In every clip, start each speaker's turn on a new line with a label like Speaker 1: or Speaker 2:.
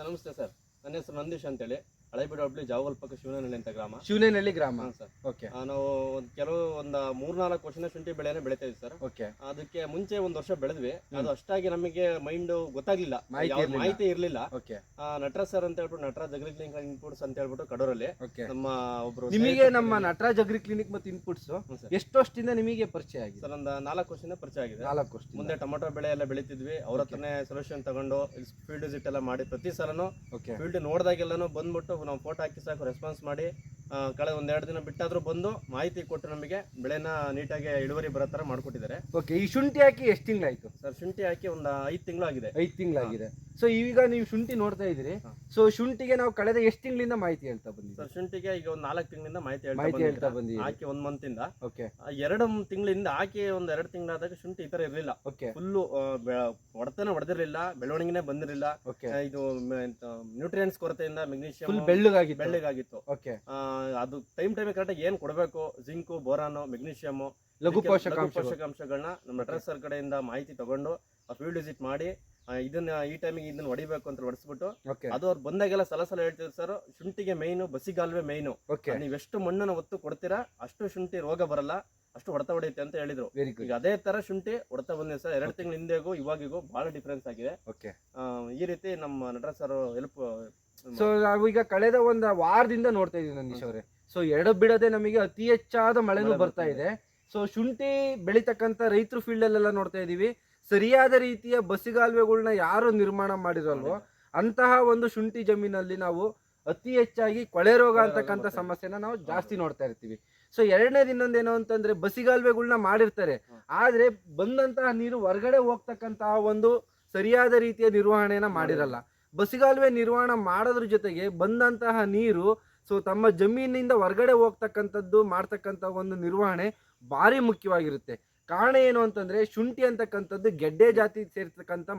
Speaker 1: Sir ನಮಸ್ತೆ sir. ನನ್ನ ಹೆಸರು ನಂದೀಶ್ ಅಂತೇಳಿ. ಹಳೆಬೀಡು ಹಬ್ಬಳಿ ಜಾವಗಲ್ ಪಕ್ಕ ಶಿವನಹಳ್ಳಿ ಅಂತ ಗ್ರಾಮ.
Speaker 2: ಶಿವನೇನಹಳ್ಳಿ ಗ್ರಾಮ.
Speaker 1: ಹಾಂ ಸರ್.
Speaker 2: ಓಕೆ.
Speaker 1: ಆ, ನಾವು ಒಂದು ಕೆಲವು ಒಂದು ಮೂರ್ನಾಲ್ಕು ವರ್ಷದ ಶುಂಠಿ ಬೆಳೆನೇ ಬೆಳಿತಾ ಇದ್ವಿ ಸರ್.
Speaker 2: ಓಕೆ.
Speaker 1: ಅದಕ್ಕೆ ಮುಂಚೆ ಒಂದು ವರ್ಷ ಬೆಳೆದ್ವಿ. ಅದು ಅಷ್ಟಾಗಿ ನಮಗೆ ಮೈಂಡ್ ಗೊತ್ತಾಗ್ಲಿಲ್ಲ.
Speaker 2: ಮಾಹಿತಿ
Speaker 1: ಯಾವ
Speaker 2: ಇರ್ಲಿಲ್ಲ.
Speaker 1: ಮಾಹಿತಿ ಇರಲಿಲ್ಲ.
Speaker 2: ಓಕೆ.
Speaker 1: ನಟರಾಜ್ ಸರ್ ಅಂತ ಹೇಳ್ಬಿಟ್ಟು ನಟರಾಜ್ ಕ್ಲಿನಿಕ್ ಇನ್ಪುಟ್ಸ್ ಅಂತ ಹೇಳ್ಬಿಟ್ಟು ಕಡೂರಲ್ಲಿ
Speaker 2: ಓಕೆ.
Speaker 1: ನಮ್ಮ ಒಬ್ರು
Speaker 2: ನಿಮಗೆ ನಮ್ಮ ನಟರಾಜ್ ಅಗ್ರಿ ಕ್ಲಿನಿಕ್ ಮತ್ತು ಇನ್ಪುಟ್ಸ್
Speaker 1: ಹ್ಞೂ ಸರ್.
Speaker 2: ಎಷ್ಟು ವರ್ಷದಿಂದ ನಿಮಗೆ ಪರಿಚಯ ಆಗಿದೆ?
Speaker 1: ಸರ್ ಒಂದು ನಾಲ್ಕು ವರ್ಷದಿಂದ ಪರಿಚಯ ಆಗಿದೆ.
Speaker 2: ನಾಲ್ಕು ವರ್ಷ
Speaker 1: ಮುಂದೆ ಟೊಮೊಟೊ ಬೆಳೆ ಎಲ್ಲ ಬೆಳಿತಿದ್ವಿ. ಅವ್ರ ಹತ್ರನೇ ಸೊಲ್ಯೂಷನ್ ತಗೊಂಡು ಫೀಲ್ಡ್ ವಿಸಿಟ್ ಎಲ್ಲ ಮಾಡಿ ಪ್ರತಿ ಸಲನು
Speaker 2: ಓಕೆ.
Speaker 1: ಫೀಲ್ಡ್ ನೋಡಿದಾಗೆಲ್ಲನೂ ಬಂದ್ಬಿಟ್ಟು ನಾವು ಫೋಟೋ ಹಾಕಿ ಸಾಕು ರೆಸ್ಪಾನ್ಸ್ ಮಾಡಿ. ಕಳೆದ ಒಂದೆರಡು ದಿನ ಬಿಟ್ಟಾದ್ರೂ ಬಂದು ಮಾಹಿತಿ ಕೊಟ್ಟು ನಮಗೆ ಬೆಳೆನ ನೀಟಾಗಿ ಇಳುವರಿ ಬರೋ ಥರ ಮಾಡಿಕೊಟ್ಟಿದ್ದಾರೆ.
Speaker 2: ಓಕೆ ಈ ಶುಂಠಿ ಹಾಕಿ ಎಷ್ಟು ತಿಂಗಳಾಯ್ತು?
Speaker 1: ಸರ್ ಶುಂಠಿ ಹಾಕಿ ಒಂದು ಐದು ತಿಂಗಳು ಆಗಿದೆ
Speaker 2: ಐದು ತಿಂಗಳಾಗಿದೆ. ಸೊ ಈಗ ನೀವು ಶುಂಠಿ ನೋಡ್ತಾ ಇದ್ದೀರಿ. ಸೊ ಶುಂಠಿಗೆ ನಾವು ಕಳೆದ ಎಷ್ಟು ತಿಂಗಳಿಂದ ಮಾಹಿತಿ ಹೇಳ್ತಾ ಬಂದಿದ್ದೀವಿ
Speaker 1: ಸರ್ ಶುಂಠಿಗೆ ಈಗ ಒಂದು ನಾಲ್ಕು ತಿಂಗಳಿಂದ ಮಾಹಿತಿ ಹೇಳ್ತಾ
Speaker 2: ಮಾಹಿತಿ ಹೇಳ್ತಾ
Speaker 1: ಒಂದ್
Speaker 2: ಬಂದಿದ್ದೀರಿ.
Speaker 1: ಹಾಕಿ ಒಂದು ಮಂತಿಂದ.
Speaker 2: ಓಕೆ
Speaker 1: ಎರಡು ತಿಂಗಳಿಂದ ಹಾಕಿ ಒಂದು ಎರಡು ತಿಂಗಳಾದಾಗ ಶುಂಠಿ ಈ ಥರ ಇರಲಿಲ್ಲ.
Speaker 2: ಓಕೆ
Speaker 1: ಫುಲ್ಲು ಹೊಡೆತನ ಹೊಡೆದಿರಲಿಲ್ಲ ಬೆಳವಣಿಗೆನೇ ಬಂದಿರಲಿಲ್ಲ.
Speaker 2: ಓಕೆ
Speaker 1: ಇದು ನ್ಯೂಟ್ರಿಯೆಂಟ್ಸ್ ಕೊರತೆಯಿಂದ ಮೆಗ್ನೀಷಿಯಂ
Speaker 2: ಬೆಳ್ಳಗಾಗಿತ್ತು.
Speaker 1: ಬೆಳ್ಳಗಾಗಿತ್ತು.
Speaker 2: ಓಕೆ
Speaker 1: ಅದು ಟೈಮ್ ಟೈಮ್ ಕರೆಕ್ಟಾಗಿ ಏನು ಕೊಡಬೇಕು ಜಿಂಕು ಬೋರಾನು ಮೆಗ್ನೀಷಿಯಮು
Speaker 2: ಲಘು
Speaker 1: ಪೋಷಕಾಂಶಗಳನ್ನ ನಮ್ಮ ನಟರಾಜ್ ಸರ್ ಕಡೆಯಿಂದ ಮಾಹಿತಿ ತಗೊಂಡು ಆ ಫೀಲ್ಡ್ ವಿಸಿಟ್ ಮಾಡಿ ಇದನ್ನ ಈ ಟೈಮಿಗೆ ಇದನ್ನ ಹೊಡಿಬೇಕು ಅಂತ ಹೊಡಿಸ್ಬಿಟ್ಟು ಅದು ಅವ್ರು ಬಂದಾಗೆಲ್ಲ ಸಲ ಸಲ ಹೇಳ್ತಿದ್ರು ಸರ್ ಶುಂಠಿಗೆ ಮೈನು ಬಸಿಗಾಲ್ವೆ ಮೈನು ನೀವು ಎಷ್ಟು ಮಣ್ಣನ್ನು ಒತ್ತು ಕೊಡ್ತೀರಾ ಅಷ್ಟು ಶುಂಠಿ ರೋಗ ಬರಲ್ಲ ಅಷ್ಟು ಹೊಡೆತ ಹೊಡೆಯುತ್ತೆ ಅಂತ ಹೇಳಿದ್ರು. ಈಗ ಅದೇ ತರ ಶುಂಠಿ ಹೊಡೆತ ಬಂದಿದೆ ಸರ್. ಎರಡು ತಿಂಗಳ ಹಿಂದೆಗೂ ಇವಾಗಿಗೂ ಬಹಳ ಡಿಫ್ರೆನ್ಸ್ ಆಗಿದೆ. ಈ ರೀತಿ ನಮ್ಮ ನಟರಾಜ್ ಸರ್ ಹೆಲ್ಪ್
Speaker 2: ಸೊ ನಾವು ಈಗ ಕಳೆದ ಒಂದು ವಾರದಿಂದ ನೋಡ್ತಾ ಇದೀವಿ ನಂದೀಶ್ ಅವರೇ. ಸೊ ಎರಡು ಬಿಡದೆ ನಮಗೆ ಅತಿ ಹೆಚ್ಚಾದ ಮಳೆನೂ ಬರ್ತಾ ಇದೆ. ಸೊ ಶುಂಠಿ ಬೆಳಿತಕ್ಕಂತ ರೈತರು ಫೀಲ್ಡ್ ಅಲ್ಲೆಲ್ಲ ನೋಡ್ತಾ ಇದೀವಿ. ಸರಿಯಾದ ರೀತಿಯ ಬಸಿಗಾಲುವೆಗಳನ್ನ ಯಾರು ನಿರ್ಮಾಣ ಮಾಡಿರಲ್ವೋ ಅಂತಹ ಒಂದು ಶುಂಠಿ ಜಮೀನಲ್ಲಿ ನಾವು ಅತಿ ಹೆಚ್ಚಾಗಿ ಕೊಳೆ ರೋಗ ಅಂತಕ್ಕಂಥ ಸಮಸ್ಯೆನ ನಾವು ಜಾಸ್ತಿ ನೋಡ್ತಾ ಇರ್ತೀವಿ. ಸೊ ಎರಡನೇದು ಇನ್ನೊಂದೇನು ಅಂತಂದ್ರೆ ಬಸಿಗಾಲುವೆಗಳನ್ನ ಮಾಡಿರ್ತಾರೆ. ಆದ್ರೆ ಬಂದಂತಹ ನೀರು ಹೊರಗಡೆ ಹೋಗ್ತಕ್ಕಂತಹ ಒಂದು ಸರಿಯಾದ ರೀತಿಯ ನಿರ್ವಹಣೆಯನ್ನ ಮಾಡಿರಲ್ಲ. ಬಸಿಗಾಲುವೆ ನಿರ್ವಹಣೆ ಮಾಡೋದ್ರ ಜೊತೆಗೆ ಬಂದಂತಹ ನೀರು ಸೊ ತಮ್ಮ ಜಮೀನಿನಿಂದ ಹೊರಗಡೆ ಹೋಗ್ತಕ್ಕಂಥದ್ದು, ಮಾಡ್ತಕ್ಕಂಥ ಒಂದು ನಿರ್ವಹಣೆ ಭಾರಿ ಮುಖ್ಯವಾಗಿರುತ್ತೆ. ಕಾರಣ ಏನು ಅಂತಂದ್ರೆ, ಶುಂಠಿ ಅಂತಕ್ಕಂಥದ್ದು ಗೆಡ್ಡೆ ಜಾತಿ ಸೇರ್ತಕ್ಕಂಥ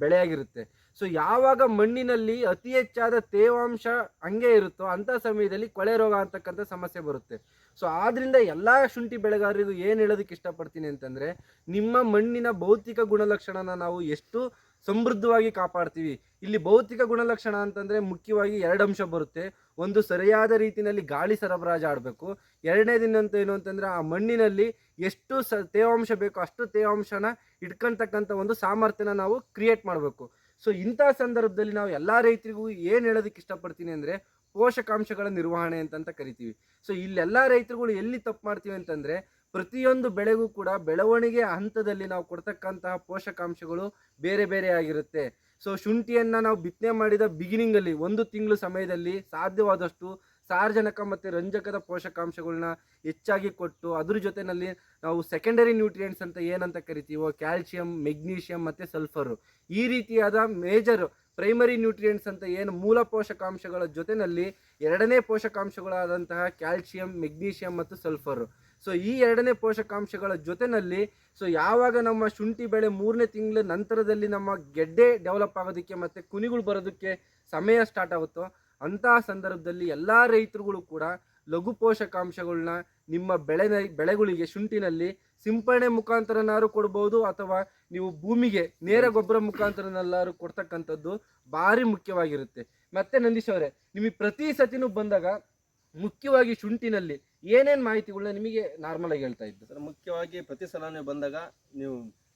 Speaker 2: ಬೆಳೆಯಾಗಿರುತ್ತೆ. ಸೊ ಯಾವಾಗ ಮಣ್ಣಿನಲ್ಲಿ ಅತಿ ಹೆಚ್ಚಾದ ತೇವಾಂಶ ಹಂಗೆ ಇರುತ್ತೋ ಅಂಥ ಸಮಯದಲ್ಲಿ ಕೊಳೆ ರೋಗ ಅಂತಕ್ಕಂಥ ಸಮಸ್ಯೆ ಬರುತ್ತೆ. ಸೊ ಆದ್ರಿಂದ ಎಲ್ಲಾ ಶುಂಠಿ ಬೆಳೆಗಾರರಿಗೂ ಏನು ಹೇಳೋದಕ್ಕೆ ಇಷ್ಟಪಡ್ತೀನಿ ಅಂತಂದ್ರೆ, ನಿಮ್ಮ ಮಣ್ಣಿನ ಭೌತಿಕ ಗುಣಲಕ್ಷಣನ ನಾವು ಎಷ್ಟು ಸಮೃದ್ಧವಾಗಿ ಕಾಪಾಡ್ತೀವಿ. ಇಲ್ಲಿ ಭೌತಿಕ ಗುಣಲಕ್ಷಣ ಅಂತಂದರೆ ಮುಖ್ಯವಾಗಿ ಎರಡು ಅಂಶ ಬರುತ್ತೆ. ಒಂದು ಸರಿಯಾದ ರೀತಿಯಲ್ಲಿ ಗಾಳಿ ಸರಬರಾಜು ಆಡಬೇಕು. ಎರಡನೇದಿನಂತ ಏನು ಅಂತಂದರೆ ಆ ಮಣ್ಣಿನಲ್ಲಿ ಎಷ್ಟು ಸ ತೇವಾಂಶ ಬೇಕೋ ಅಷ್ಟು ತೇವಾಂಶನ ಇಟ್ಕೊಂತಕ್ಕಂಥ ಒಂದು ಸಾಮರ್ಥ್ಯನ ನಾವು ಕ್ರಿಯೇಟ್ ಮಾಡಬೇಕು. ಸೊ ಇಂಥ ಸಂದರ್ಭದಲ್ಲಿ ನಾವು ಎಲ್ಲ ರೈತರಿಗೂ ಏನು ಹೇಳೋದಕ್ಕೆ ಇಷ್ಟಪಡ್ತೀನಿ ಅಂದರೆ ಪೋಷಕಾಂಶಗಳ ನಿರ್ವಹಣೆ ಅಂತಂತ ಕರಿತೀವಿ. ಸೊ ಇಲ್ಲೆಲ್ಲ ರೈತರುಗಳು ಎಲ್ಲಿ ತಪ್ಪು ಮಾಡ್ತೀವಿ ಅಂತಂದರೆ ಪ್ರತಿಯೊಂದು ಬೆಳೆಗೂ ಕೂಡ ಬೆಳವಣಿಗೆ ಹಂತದಲ್ಲಿ ನಾವು ಕೊಡ್ತಕ್ಕಂತಹ ಪೋಷಕಾಂಶಗಳು ಬೇರೆ ಬೇರೆ ಆಗಿರುತ್ತೆ. ಸೊ ಶುಂಠಿಯನ್ನು ನಾವು ಬಿತ್ತನೆ ಮಾಡಿದ ಬಿಗಿನಿಂಗಲ್ಲಿ ಒಂದು ತಿಂಗಳು ಸಮಯದಲ್ಲಿ ಸಾಧ್ಯವಾದಷ್ಟು ಸಾರಜನಕ ಮತ್ತು ರಂಜಕದ ಪೋಷಕಾಂಶಗಳನ್ನ ಹೆಚ್ಚಾಗಿ ಕೊಟ್ಟು ಅದ್ರ ಜೊತೆಯಲ್ಲಿ ನಾವು ಸೆಕೆಂಡರಿ ನ್ಯೂಟ್ರಿಯೆಂಟ್ಸ್ ಅಂತ ಏನಂತ ಕರಿತೀವೋ ಕ್ಯಾಲ್ಸಿಯಂ ಮೆಗ್ನೀಷಿಯಂ ಮತ್ತು ಸಲ್ಫರು ಈ ರೀತಿಯಾದ ಮೇಜರ್ ಪ್ರೈಮರಿ ನ್ಯೂಟ್ರಿಯೆಂಟ್ಸ್ ಅಂತ ಏನು ಮೂಲ ಪೋಷಕಾಂಶಗಳ ಜೊತೆಯಲ್ಲಿ ಎರಡನೇ ಪೋಷಕಾಂಶಗಳಾದಂತಹ ಕ್ಯಾಲ್ಸಿಯಂ ಮೆಗ್ನೀಷಿಯಂ ಮತ್ತು ಸಲ್ಫರು ಸೊ ಈ ಎರಡನೇ ಪೋಷಕಾಂಶಗಳ ಜೊತೆಯಲ್ಲಿ ಸೊ ಯಾವಾಗ ನಮ್ಮ ಶುಂಠಿ ಬೆಳೆ ಮೂರನೇ ತಿಂಗಳ ನಂತರದಲ್ಲಿ ನಮ್ಮ ಗೆಡ್ಡೆ ಡೆವಲಪ್ ಆಗೋದಕ್ಕೆ ಮತ್ತು ಕುನಿಗಳು ಬರೋದಕ್ಕೆ ಸಮಯ ಸ್ಟಾರ್ಟ್ ಆಗುತ್ತೋ ಅಂತಹ ಸಂದರ್ಭದಲ್ಲಿ ಎಲ್ಲ ರೈತರುಗಳು ಕೂಡ ಲಘು ಪೋಷಕಾಂಶಗಳನ್ನ ನಿಮ್ಮ ಬೆಳೆ ಬೆಳೆಗಳಿಗೆ, ಶುಂಠಿನಲ್ಲಿ ಸಿಂಪರಣೆ ಮುಖಾಂತರನಾರು ಕೊಡ್ಬೋದು ಅಥವಾ ನೀವು ಭೂಮಿಗೆ ನೇರ ಗೊಬ್ಬರ ಮುಖಾಂತರನೆಲ್ಲಾರು ಕೊಡ್ತಕ್ಕಂಥದ್ದು ಭಾರಿ ಮುಖ್ಯವಾಗಿರುತ್ತೆ. ಮತ್ತೆ ನಂದೀಶ್ ಅವರೇ, ನಿಮಗೆ ಪ್ರತಿ ಸತಿನೂ ಬಂದಾಗ ಮುಖ್ಯವಾಗಿ ಶುಂಠಿನಲ್ಲಿ ಏನೇನು ಮಾಹಿತಿಗಳನ್ನ ನಿಮಗೆ ನಾರ್ಮಲ್ ಆಗಿ ಹೇಳ್ತಾ ಇದ್ದು?
Speaker 1: ಸರ್ ಮುಖ್ಯವಾಗಿ ಪ್ರತಿ ಸಲ ನೀವು ಬಂದಾಗ ನೀವು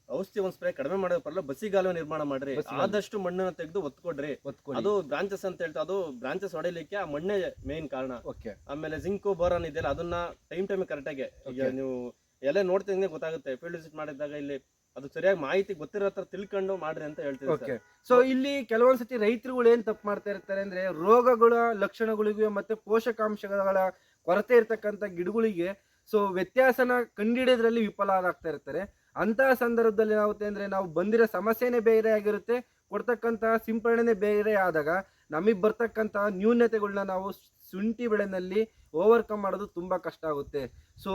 Speaker 1: ಔಷಧಿ ಒಂದ್ ಸ್ಪ್ರೇ ಕಡಿಮೆ ಮಾಡೋದ್ ಪರಲ್ಲ ಬಸಿಗಾಲುವೆ ನಿರ್ಮಾಣ ಮಾಡ್ರಿ. ಆದಷ್ಟು ಮಣ್ಣನ್ನ ತೆಗೆದು ಒತ್ಕೊಡ್ರಿ. ಅದು ಬ್ರಾಂಚಸ್ ಅಂತ ಹೇಳ್ತಾ ಅದು ಬ್ರಾಂಚಸ್ ಹೊಡಿಲಿಕ್ಕೆ ಆ ಮಣ್ಣೇ ಮೇನ್ ಕಾರಣ.
Speaker 2: ಓಕೆ.
Speaker 1: ಆಮೇಲೆ ಜಿಂಕು ಬೋರಾನ್ ಇದೆಯಲ್ಲ ಅದನ್ನ ಟೈಮ್ ಟೈಮ್ ಕರೆಕ್ಟಾಗಿ ಈಗ ನೀವು ಎಲ್ಲ ನೋಡ್ತಿದ್ದೆ ಗೊತ್ತಾಗುತ್ತೆ. ಫೀಲ್ಡ್ ವಿಸಿಟ್ ಮಾಡಿದಾಗ ಇಲ್ಲಿ ಅದು ಸರಿಯಾಗಿ ಮಾಹಿತಿ ಗೊತ್ತಿರೋ ಹತ್ರ ತಿಳ್ಕೊಂಡು ಮಾಡ್ರಿ ಅಂತ ಹೇಳ್ತೀವಿ
Speaker 2: ಸೊ ಇಲ್ಲಿ ಕೆಲವೊಂದ್ಸತಿ ರೈತರುಗಳು ಏನ್ ತಪ್ಪು ಮಾಡ್ತಾ ಇರ್ತಾರೆ ಅಂದ್ರೆ ರೋಗಗಳ ಲಕ್ಷಣಗಳಿಗೂ ಮತ್ತೆ ಪೋಷಕಾಂಶಗಳ ಕೊರತೆ ಇರತಕ್ಕಂಥ ಗಿಡಗಳಿಗೆ ಸೊ ವ್ಯತ್ಯಾಸನ ಕಂಡಿಡಿಯೋದ್ರಲ್ಲಿ ವಿಫಲ ಆಗ್ತಾ ಇರ್ತಾರೆ. ಅಂತಹ ಸಂದರ್ಭದಲ್ಲಿ ಏನಾಗುತ್ತೆ ಅಂದರೆ ನಾವು ಬಂದಿರೋ ಸಮಸ್ಯೆನೇ ಬೇರೆ ಆಗಿರುತ್ತೆ, ಕೊಡ್ತಕ್ಕಂತಹ ಸಿಂಪರಣೆನೇ ಬೇರೆ ಆದಾಗ ನಮಗೆ ಬರ್ತಕ್ಕಂತಹ ನ್ಯೂನತೆಗಳನ್ನ ನಾವು ಶುಂಠಿ ಬೆಳೆನಲ್ಲಿ ಓವರ್ಕಮ್ ಮಾಡೋದು ತುಂಬಾ ಕಷ್ಟ ಆಗುತ್ತೆ. ಸೊ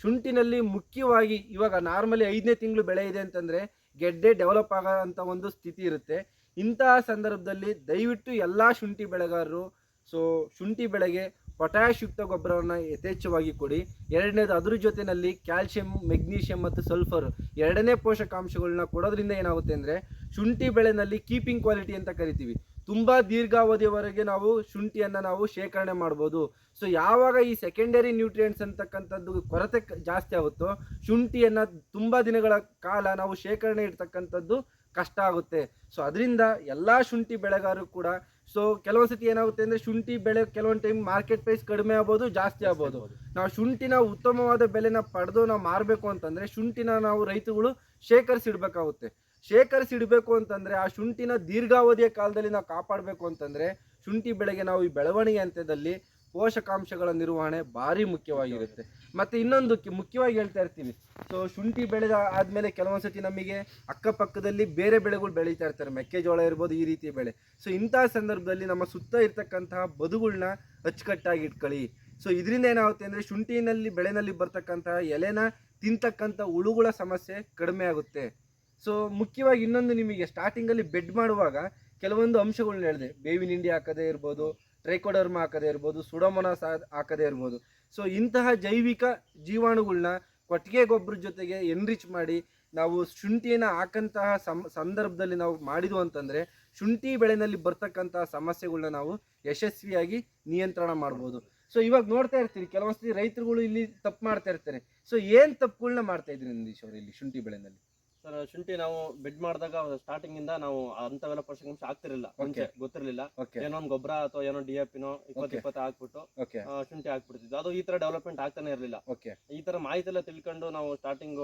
Speaker 2: ಶುಂಠಿನಲ್ಲಿ ಮುಖ್ಯವಾಗಿ ಇವಾಗ ನಾರ್ಮಲಿ ಐದನೇ ತಿಂಗಳು ಬೆಳೆ ಇದೆ ಅಂತಂದ್ರೆ ಗೆಡ್ಡೆ ಡೆವಲಪ್ ಆಗೋ ಒಂದು ಸ್ಥಿತಿ ಇರುತ್ತೆ. ಇಂತಹ ಸಂದರ್ಭದಲ್ಲಿ ದಯವಿಟ್ಟು ಎಲ್ಲ ಶುಂಠಿ ಬೆಳೆಗಾರರು ಸೊ ಶುಂಠಿ ಬೆಳೆಗೆ ಪೊಟ್ಯಾಶ್ ಯುಕ್ತ ಗೊಬ್ಬರವನ್ನು ಯಥೇಚ್ಛವಾಗಿ ಕೊಡಿ. ಎರಡನೇದು, ಅದ್ರ ಜೊತೆಯಲ್ಲಿ ಕ್ಯಾಲ್ಸಿಯಂ ಮೆಗ್ನೀಷಿಯಂ ಮತ್ತು ಸಲ್ಫರ್ ಎರಡನೇ ಪೋಷಕಾಂಶಗಳನ್ನ ಕೊಡೋದ್ರಿಂದ ಏನಾಗುತ್ತೆ ಅಂದರೆ ಶುಂಠಿ ಬೆಳೆನಲ್ಲಿ ಕೀಪಿಂಗ್ ಕ್ವಾಲಿಟಿ ಅಂತ ಕರಿತೀವಿ. ತುಂಬಾ ದೀರ್ಘಾವಧಿಯವರೆಗೆ ನಾವು ಶುಂಠಿಯನ್ನ ನಾವು ಶೇಖರಣೆ ಮಾಡ್ಬೋದು. ಸೊ ಯಾವಾಗ ಈ ಸೆಕೆಂಡರಿ ನ್ಯೂಟ್ರಿಯೆಂಟ್ಸ್ ಅಂತಕ್ಕಂಥದ್ದು ಕೊರತೆ ಜಾಸ್ತಿ ಆಗುತ್ತೋ, ಶುಂಠಿಯನ್ನ ತುಂಬಾ ದಿನಗಳ ಕಾಲ ನಾವು ಶೇಖರಣೆ ಇಡ್ತಕ್ಕಂಥದ್ದು ಕಷ್ಟ ಆಗುತ್ತೆ. ಸೊ ಅದರಿಂದ ಎಲ್ಲಾ ಶುಂಠಿ ಬೆಳೆಗಾರರು ಕೂಡ ಸೊ ಕೆಲವೊಂದ್ಸತಿ ಏನಾಗುತ್ತೆ ಅಂದ್ರೆ ಶುಂಠಿ ಬೆಳೆ ಕೆಲವೊಂದು ಟೈಮ್ ಮಾರ್ಕೆಟ್ ಪ್ರೈಸ್ ಕಡಿಮೆ ಆಗ್ಬೋದು ಜಾಸ್ತಿ ಆಗ್ಬೋದು. ನಾವು ಶುಂಠಿನ ಉತ್ತಮವಾದ ಬೆಲೆನ ಪಡೆದು ನಾವು ಮಾರಬೇಕು ಅಂತಂದ್ರೆ ಶುಂಠಿನ ನಾವು ರೈತರುಗಳು ಶೇಖರಿಸಿಡಬೇಕಾಗುತ್ತೆ ಶೇಖರಿಸಿಡಬೇಕು ಅಂತಂದ್ರೆ ಆ ಶುಂಠಿನ ದೀರ್ಘಾವಧಿಯ ಕಾಲದಲ್ಲಿ ನಾವು ಕಾಪಾಡಬೇಕು ಅಂತಂದ್ರೆ ಶುಂಠಿ ಬೆಳೆಗೆ ನಾವು ಈ ಬೆಳವಣಿಗೆ ಹಂತದಲ್ಲಿ ಪೋಷಕಾಂಶಗಳ ನಿರ್ವಹಣೆ ಭಾರಿ ಮುಖ್ಯವಾಗಿರುತ್ತೆ. ಮತ್ತೆ ಇನ್ನೊಂದು ಮುಖ್ಯವಾಗಿ ಹೇಳ್ತಾ ಇರ್ತೀವಿ ಸೊ ಶುಂಠಿ ಬೆಳೆದ ಆದ್ಮೇಲೆ ಕೆಲವೊಂದ್ಸತಿ ನಮಗೆ ಅಕ್ಕಪಕ್ಕದಲ್ಲಿ ಬೇರೆ ಬೆಳೆಗಳು ಬೆಳೀತಾ ಇರ್ತಾರೆ. ಮೆಕ್ಕೆಜೋಳ ಇರ್ಬೋದು ಈ ರೀತಿಯ ಬೆಳೆ. ಸೊ ಇಂತಹ ಸಂದರ್ಭದಲ್ಲಿ ನಮ್ಮ ಸುತ್ತ ಇರ್ತಕ್ಕಂತಹ ಬದುಗಳನ್ನ ಅಚ್ಚುಕಟ್ಟಾಗಿ ಇಟ್ಕೊಳ್ಳಿ. ಸೊ ಇದರಿಂದ ಏನಾಗುತ್ತೆ ಅಂದರೆ ಶುಂಠಿನಲ್ಲಿ, ಬೆಳೆನಲ್ಲಿ ಬರ್ತಕ್ಕಂತಹ ಎಲೆನ ತಿಂತಕ್ಕಂಥ ಹುಳುಗಳ ಸಮಸ್ಯೆ ಕಡಿಮೆ ಆಗುತ್ತೆ. ಸೊ ಮುಖ್ಯವಾಗಿ ಇನ್ನೊಂದು ನಿಮಗೆ ಸ್ಟಾರ್ಟಿಂಗಲ್ಲಿ ಬೆಡ್ ಮಾಡುವಾಗ ಕೆಲವೊಂದು ಅಂಶಗಳನ್ನ ಹೇಳಿದೆ. ಬೇವಿನ ಹಿಂಡಿ ಹಾಕದೇ ಇರ್ಬೋದು ಟ್ರೈಕೋಡರ್ಮ ಹಾಕದೇ ಇರ್ಬೋದು ಸುಡಮೊನಾಸ್ ಹಾಕದೇ ಇರ್ಬೋದು. ಸೊ ಇಂತಹ ಜೈವಿಕ ಜೀವಾಣುಗಳನ್ನ ಕೊಟ್ಟಿಗೆ ಗೊಬ್ಬರ ಜೊತೆಗೆ ಎನ್ರಿಚ್ ಮಾಡಿ ನಾವು ಶುಂಠಿಯನ್ನು ಹಾಕಂತಹ ಸಂದರ್ಭದಲ್ಲಿ ನಾವು ಮಾಡಿದ್ವು ಅಂತಂದರೆ, ಶುಂಠಿ ಬೆಳೆನಲ್ಲಿ ಬರ್ತಕ್ಕಂತಹ ಸಮಸ್ಯೆಗಳನ್ನ ನಾವು ಯಶಸ್ವಿಯಾಗಿ ನಿಯಂತ್ರಣ ಮಾಡ್ಬೋದು. ಸೊ ಇವಾಗ ನೋಡ್ತಾ ಇರ್ತೀರಿ, ಕೆಲವೊಂದ್ಸತಿ ರೈತರುಗಳು ಇಲ್ಲಿ ತಪ್ಪು ಮಾಡ್ತಾ ಇರ್ತಾರೆ. ಸೊ ಏನು ತಪ್ಪುಗಳನ್ನ ಮಾಡ್ತಾ ಇದ್ರಿ ನಂದೀಶ್ ಅವರು, ಇಲ್ಲಿ ಶುಂಠಿ ಬೆಳೆನಲ್ಲಿ?
Speaker 1: ಸರ್ ಶುಂಠಿ ನಾವು ಬೆಡ್ ಮಾಡಿದಾಗ ಸ್ಟಾರ್ಟಿಂಗ್ ಇಂದ ನಾವು ಅಂತವೆಲ್ಲ ಪೋಷಕಾಂಶ ಆಗ್ತಿರಲಿಲ್ಲ ಮುಂಚೆ ಗೊತ್ತಿರಲಿಲ್ಲ. ಏನೋ ಒಂದು ಗೊಬ್ಬರ ಅಥವಾ ಏನೋ ಡಿ ಎಫ್ ಪಿನೋ ಇಪ್ಪತ್ತು. ಇಪ್ಪತ್ತು ಹಾಕ್ಬಿಟ್ಟು ಶುಂಠಿ ಹಾಕ್ಬಿಡ್ತಿದ್ವಿ. ಅದು ಈ ತರ ಡೆವಲಪ್ಮೆಂಟ್ ಆಗ್ತಾನೆ ಇರಲಿಲ್ಲ. ಈ ತರ ಮಾಹಿತಿ ಎಲ್ಲ ತಿಳ್ಕೊಂಡು ನಾವು ಸ್ಟಾರ್ಟಿಂಗ್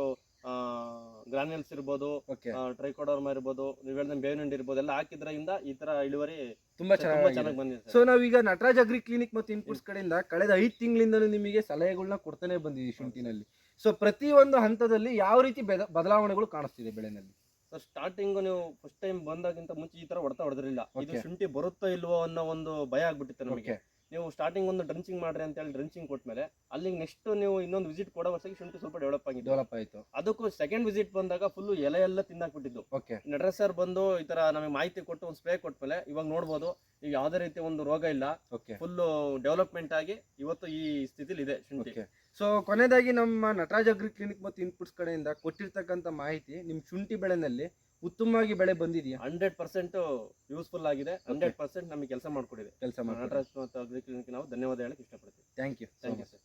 Speaker 1: ಗ್ರಾನ್ಯೂಲ್ಸ್ ಇರ್ಬೋದು
Speaker 2: ಟ್ರೈಕೋಡರ್
Speaker 1: ಟ್ರೈಕೋಡರ್ಮ ಇರ್ಬೋದು ನೀವು ಹೇಳಿದ ಬೇವಿನ ಇರ್ಬೋದು ಎಲ್ಲ ಹಾಕಿದ್ರಿಂದ ಈ ತರ ಇಳುವರಿ
Speaker 2: ತುಂಬಾ
Speaker 1: ತುಂಬಾ
Speaker 2: ಚೆನ್ನಾಗಿ
Speaker 1: ಚೆನ್ನಾಗಿ ಬಂದಿದೆ
Speaker 2: ಸೊ ನಾವೀಗ ನಟರಾಜ್ ಅಗ್ರಿ ಕ್ಲಿನಿಕ್ ಮತ್ತು ಇನ್ಪುಟ್ಸ್ ಕಡೆಯಿಂದ ಕಳೆದ ಐದು ತಿಂಗಳಿಂದ ನಿಮಗೆ ಸಲಹೆಗಳನ್ನ ಕೊಡ್ತಾನೆ ಬಂದಿದ್ದೀವಿ ಶುಂಠಿನಲ್ಲಿ. ಸೊ ಪ್ರತಿ ಒಂದು ಹಂತದಲ್ಲಿ ಯಾವ ರೀತಿ ಬೆದ- ಬದಲಾವಣೆಗಳು ಕಾಣಿಸ್ತಿದೆ ಬೆಳೆನಲ್ಲಿ?
Speaker 1: ಸರ್ ಸ್ಟಾರ್ಟಿಂಗ್ ನೀವು ಫಸ್ಟ್ ಟೈಮ್ ಬಂದಾಗಿಂತ ಮುಂಚೆ ಈ ತರ ಹೊಡೆತ ಹೊಡೆದಿರಲಿಲ್ಲ. ಇದು ಶುಂಠಿ ಬರುತ್ತೋ ಇಲ್ವೋ ಅನ್ನೋ ಒಂದು ಭಯ ಆಗ್ಬಿಟ್ಟಿತ್ತು ನಮಗೆ. ನೀವು ಸ್ಟಾರ್ಟಿಂಗ್ ಒಂದು ಡ್ರಂಚಿಂಗ್ ಮಾಡ್ರಿ ಅಂತ ಹೇಳಿ ಡ್ರಂಚಿಂಗ್ ಕೊಟ್ಮೇಲೆ ಅಲ್ಲಿ ನೆಕ್ಸ್ಟ್ ನೀವು ಇನ್ನೊಂದು ವಿಸಿಟ್ ಕೊಡೋ ವರ್ಷಕ್ಕೆ ಶುಂಠಿ ಸ್ವಲ್ಪ ಡೆವಲಪ್ ಆಗಿ
Speaker 2: ಡೆವಲಪ್ ಆಯಿತು.
Speaker 1: ಅದಕ್ಕೂ ಸೆಕೆಂಡ್ ವಿಸಿಟ್ ಬಂದಾಗ ಫುಲ್ ಎಲೆ ಎಲ್ಲ ತಿನ್ನಾಕ್ಬಿಟ್ಟಿದ್ದು
Speaker 2: ಓಕೆ
Speaker 1: ನಟರಾಜ್ ಸರ್ ಬಂದು ಈ ತರ ನಮಗೆ ಮಾಹಿತಿ ಕೊಟ್ಟು ಒಂದು ಸ್ಪ್ರೇ ಕೊಟ್ಮೇಲೆ ಇವಾಗ ನೋಡ್ಬೋದು ಈಗ ಯಾವುದೇ ರೀತಿ ಒಂದು ರೋಗ ಇಲ್ಲ.
Speaker 2: ಓಕೆ
Speaker 1: ಫುಲ್ಲು ಡೆವಲಪ್ಮೆಂಟ್ ಆಗಿ ಇವತ್ತು ಈ ಸ್ಥಿತಿಲಿ ಇದೆ ಶುಂಠಿ
Speaker 2: ಸೊ ಕೊನೆಯದಾಗಿ ನಮ್ಮ ನಟರಾಜ್ ಅಗ್ರಿ ಕ್ಲಿನಿಕ್ ಮತ್ತು ಇನ್ಪುಟ್ಸ್ ಕಡೆಯಿಂದ ಕೊಟ್ಟಿರ್ತಕ್ಕಂಥ ಮಾಹಿತಿ ನಿಮ್ಮ ಶುಂಠಿ ಬೆಳೆನಲ್ಲಿ ಉತ್ತಮವಾಗಿ ಬೆಳೆ ಬಂದಿದೆಯಾ?
Speaker 1: ಹಂಡ್ರೆಡ್ ಪರ್ಸೆಂಟ್ ಯೂಸ್ಫುಲ್ ಆಗಿದೆ. ಹಂಡ್ರೆಡ್ ಪರ್ಸೆಂಟ್ ನಮಗೆ ಕೆಲಸ ಮಾಡಿಕೊಡಿದೆ
Speaker 2: ಕೆಲಸ ಮಾಡಿ
Speaker 1: ನಟರಾಜ್ ಮತ್ತು ಅಗ್ರಿ ಕ್ಲಿನಿಕ್ ನಾವು ಧನ್ಯವಾದ ಹೇಳಕ್ಕೆ ಇಷ್ಟಪಡ್ತೀವಿ.
Speaker 2: Thank you
Speaker 1: thank you sir